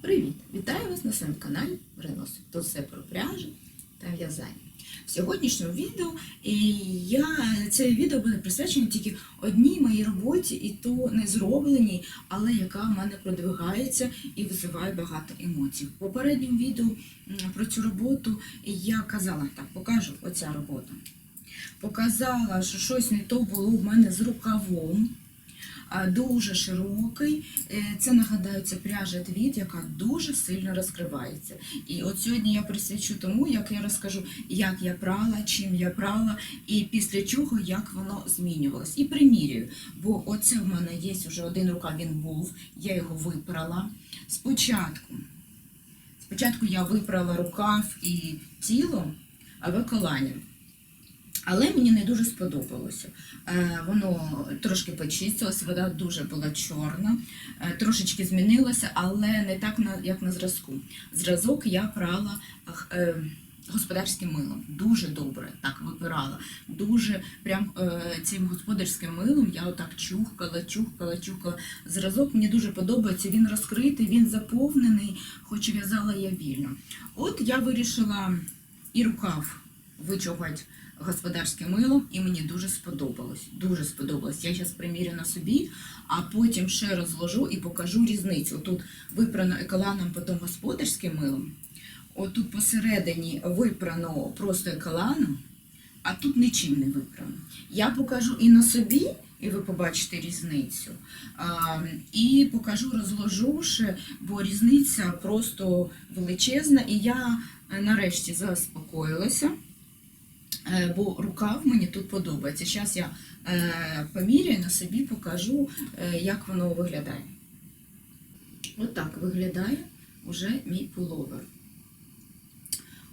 Привіт! Вітаю вас на своєму каналі Ренос. Тут все про пряжу та в'язання. В сьогоднішньому відео я це відео буде присвячено тільки одній моїй роботі, і то не зробленій, але яка в мене продвигається і визиває багато емоцій. В попередньому відео про цю роботу я казала, так, покажу оця робота. Показала, що щось не то було в мене з рукавом. А, Дуже широкий. Е, Це нагадаю, це пряжа твіт, яка дуже сильно розкривається. І от сьогодні я присвячу тому, як я розкажу, як я прала, чим я прала, і після чого як воно змінювалось. І примірюю, бо оце в мене є вже один рукав, він був, я його випрала. Спочатку, спочатку я випрала рукав і тіло виконанням. Але мені не дуже сподобалося. Е, Воно трошки почистилося, вода дуже була чорна, е, трошечки змінилося, але не так як на зразку. Зразок я прала е, господарським милом. Дуже добре так випирала. Дуже прям цим господарським милом я отак чухкала, чухкала, чухкала. Зразок мені дуже подобається. Він розкритий, він заповнений, хоч в'язала я вільно. От я вирішила і рукав вичухати господарським милом, і мені дуже сподобалось. Дуже сподобалось. Я зараз примірю на собі, а потім ще розложу і покажу різницю. Тут випрано еколаном, потім господарським милом. Отут посередині випрано просто еколаном, а тут нічим не випрано. Я покажу і на собі, і ви побачите різницю. А, і покажу, розложу ще, бо різниця просто величезна, і я е, нарешті заспокоїлася. Е, бо рукав мені тут подобається. Зараз я е, поміряю на собі, покажу, е, як воно виглядає. Отак виглядає уже мій пуловер.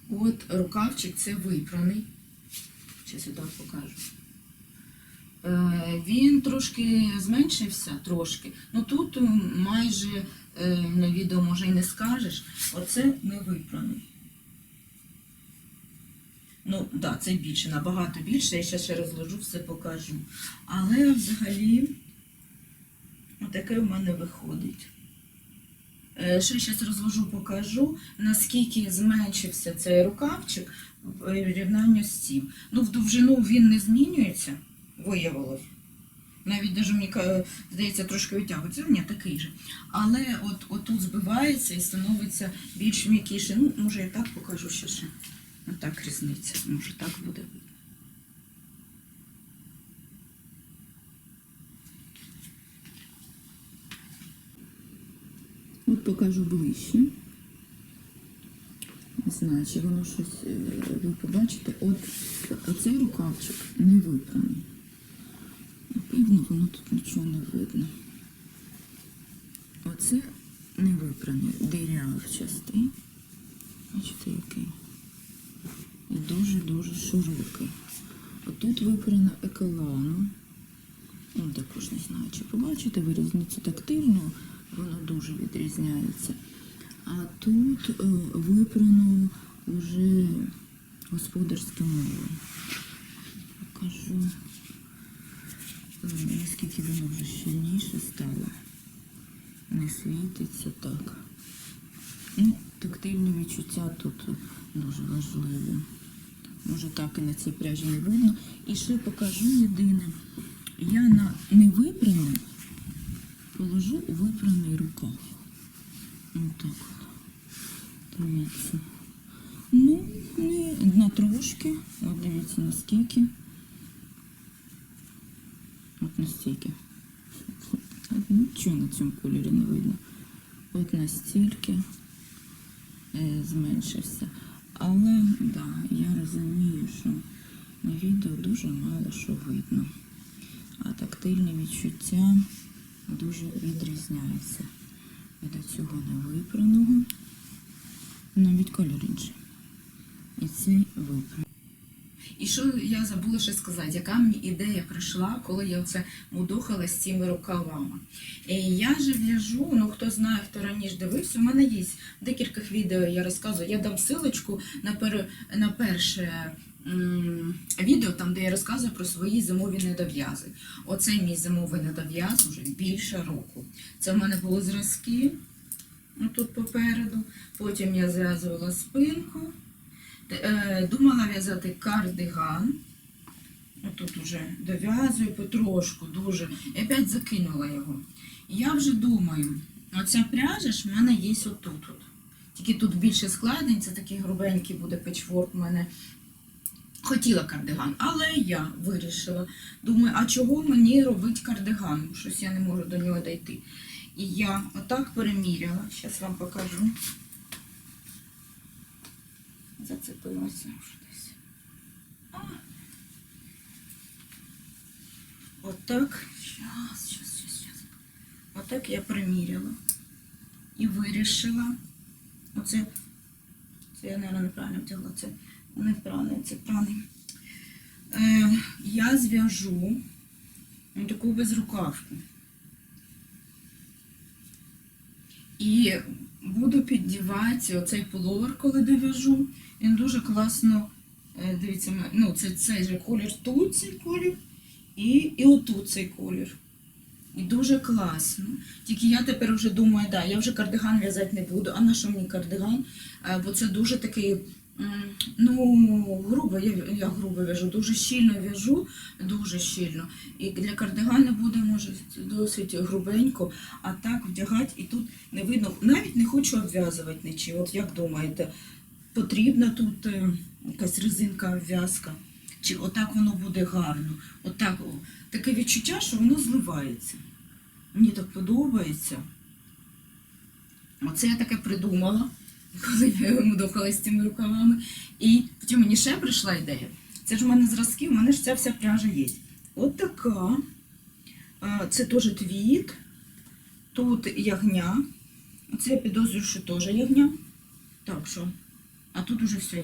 От рукавчик це випраний. Я так покажу. Він трошки зменшився, трошки. Ну тут майже на відео може і не скажеш. Оце не випраний. Ну, так, да, це більше, набагато більше. Я ще ще розложу, все покажу. Але взагалі, отаке в мене виходить. Ще зараз розложу, покажу, наскільки зменшився цей рукавчик в порівнянні з цим. Ну, в довжину він не змінюється, виявилось. Навіть даже мені здається, трошки витягується. Ні, такий же. Але от, отут збивається і становиться більш м'якіше. Ну, може, я так покажу ще ще. Отак різниця. Може так буде видно. От покажу ближче. Не знаю, чи воно щось е, ви побачите. От оцей рукавчик не випраний. Напевно, воно тут нічого не видно. Оце не випраний, дирявчастий. Бачите, який. І дуже-дуже широкий. Отут випрано еколану. Ну, також не знаю, чи побачите ви різницю тактильну, воно дуже відрізняється. А тут е, випрано вже господарським милом. Покажу, наскільки воно вже щільніше стало. Не світиться так. Тактильні відчуття тут дуже важливі. Може так і на цій пряжі не видно. І ще покажу єдине. Я на невипраний положу у випраний рукав. Отак от. Дивіться. Ну, не на трошки. От дивіться наскільки. От настільки. Нічого на цьому кольорі не видно. От настільки е, зменшився. Але да, я розумію, що на відео дуже мало що видно. А тактильні відчуття дуже відрізняються від цього невипраного. Навіть кольор інший. І цей випраний. І що я забула ще сказати, яка мені ідея прийшла, коли я оце мудохала з цими рукавами. І я же в'яжу, ну хто знає, хто раніше дивився, у мене є в декількох відео, я розказую, я дам силочку на, пер, на перше відео, там, де я розказую про свої зимові недов'язи. Оце мій зимовий недов'яз вже більше року. Це в мене були зразки. тут попереду. Потім я зв'язувала спинку. Е, Думала в'язати кардиган. Отут уже дов'язую потрошку, дуже. І опять закинула його. Я вже думаю, оця пряжа ж в мене є отут. От. Тільки тут більше складень, це такий грубенький буде печворк в мене. Хотіла кардиган, але я вирішила. Думаю, а чого мені робити кардиган? Щось я не можу до нього дійти. І я отак переміряла. Зараз вам покажу. Зацепилася вже десь. Отак. Щас, щас, щас, щас. Отак я приміряла. І вирішила. Оце, це я, мабуть, неправильно втягла. Це не праний, це праний. Е, я зв'яжу таку безрукавку. І буду піддівати оцей пуловер, коли дов'яжу. Він дуже класно, е, дивіться, ну, це цей колір, тут цей колір і, і отут цей колір. І дуже класно. Тільки я тепер вже думаю, да, я вже кардиган в'язати не буду. А на що мені кардиган? Е, Бо це дуже такий, ну, грубо, я, я грубо в'яжу, дуже щільно в'яжу, дуже щільно. І для кардигану буде, може, досить грубенько, а так вдягати і тут не видно. Навіть не хочу обв'язувати нічим. От як думаєте, потрібна тут е, якась резинка обв'язка? Чи отак воно буде гарно? Отак, таке відчуття, що воно зливається. Мені так подобається. Оце я таке придумала, коли я мудохалася з цими рукавами. І потім мені ще прийшла ідея. Це ж в мене зразки, в мене ж ця вся пряжа є. От така. Це теж твіт. Тут ягня. Це я підозрюю, що теж ягня. Так що. А тут уже все є.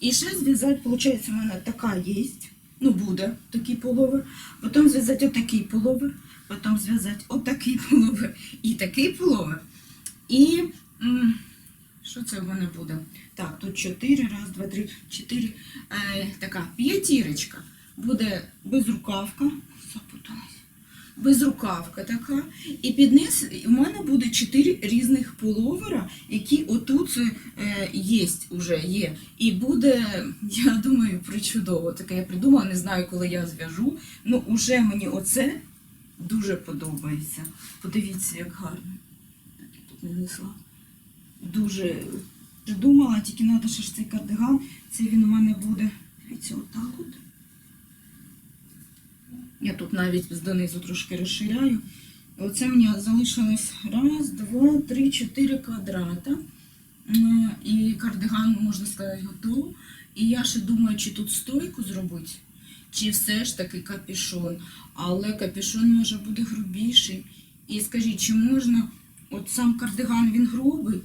І ще зв'язати, виходить, у мене така є. Ну, буде такий половер. Потім зв'язати отакий половер. Потім зв'язати отакий половер. І такий половер. І що це в мене буде? Так, тут 4, раз, два, три, 4. Е, така п'ятірочка. Буде безрукавка. Запуталась. Безрукавка така. І під низ у мене буде 4 різних пуловера, які отут е, є вже є. І буде, я думаю, причудово. Таке я придумала, не знаю, коли я зв'яжу. Ну, уже мені оце дуже подобається. Подивіться, як гарно. Тут не несла. Дуже придумала, тільки треба ще ж цей кардиган. Це він у мене буде. Дивіться, отак от. Я тут навіть донизу трошки розширяю. Оце мені залишилось раз, два, три, чотири квадрата. І кардиган, можна сказати, готовий. І я ще думаю, чи тут стойку зробити, чи все ж таки капюшон. Але капюшон може бути грубіший. І скажіть, чи можна, от сам кардиган він грубий,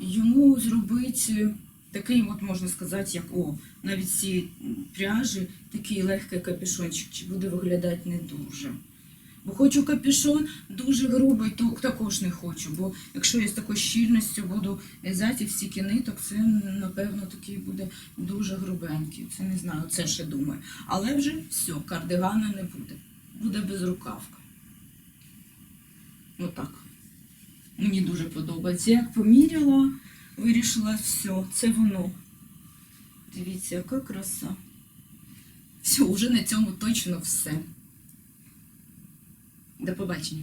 йому зробити такий, от можна сказати, як о, навіть ці пряжі, такий легкий капюшончик, чи буде виглядати не дуже. Бо хочу капюшон дуже грубий, то також не хочу. Бо якщо я з такою щільністю буду в'язати всі ниток, це напевно такий буде дуже грубенький. Це не знаю, це ще думаю. Але вже все, кардигана не буде. Буде безрукавка. Отак. Мені дуже подобається. Як поміряла, вирішила все, це воно. Дивіться, яка краса. Все, вже на цьому точно все. До побачення.